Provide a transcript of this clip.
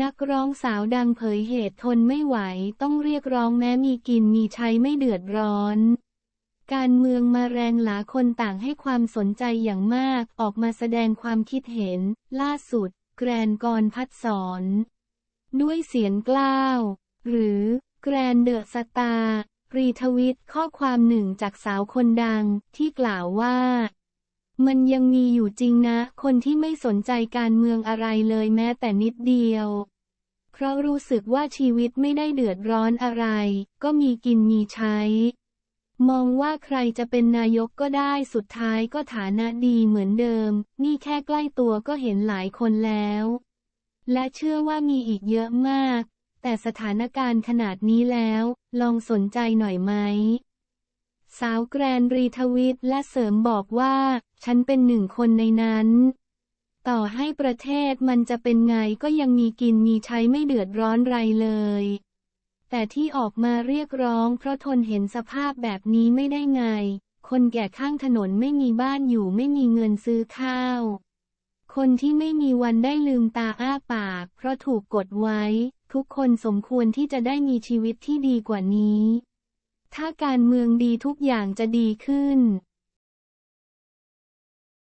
นักร้องสาวดังเผยเหตุทนไม่ไหวต้องเรียกร้องแม้มีกินมีใช้ไม่เดือดร้อน การเมืองมาแรงหลาคนต่างให้ความสนใจอย่างมากออกมาแสดงความคิดเห็น ล่าสุด แกรนกรพัดสอนด้วยเสียงกล้าว หรือ แกรนเดอะสตาร์รีทวิตข้อความหนึ่งจากสาวคนดังที่กล่าวว่า มันยังมีอยู่จริงนะ คนที่ไม่สนใจการเมืองอะไรเลยแม้แต่นิดเดียว เพราะรู้สึกว่าชีวิตไม่ได้เดือดร้อนอะไร ก็มีกินมีใช้ มองว่าใครจะเป็นนายกก็ได้สุดท้ายก็ฐานะดีเหมือนเดิม นี่แค่ใกล้ตัวก็เห็นหลายคนแล้ว และเชื่อว่ามีอีกเยอะมาก แต่สถานการณ์ขนาดนี้แล้ว ลองสนใจหน่อยไหม สาวแกรนรีทวิตและเสริมบอกว่า ฉันเป็นหนึ่งคนในนั้น ต่อให้ประเทศมันจะเป็นไงก็ยังมีกินมีใช้ไม่เดือดร้อนไรเลย แต่ที่ออกมาเรียกร้องเพราะทนเห็นสภาพแบบนี้ไม่ได้ไง คนแก่ข้างถนนไม่มีบ้านอยู่ไม่มีเงินซื้อข้าว คนที่ไม่มีวันได้ลืมตาอ้าปาก เพราะถูกกดไว้ ทุกคนสมควรที่จะได้มีชีวิตที่ดีกว่านี้ ถ้าการเมืองดีทุกอย่างจะดีขึ้น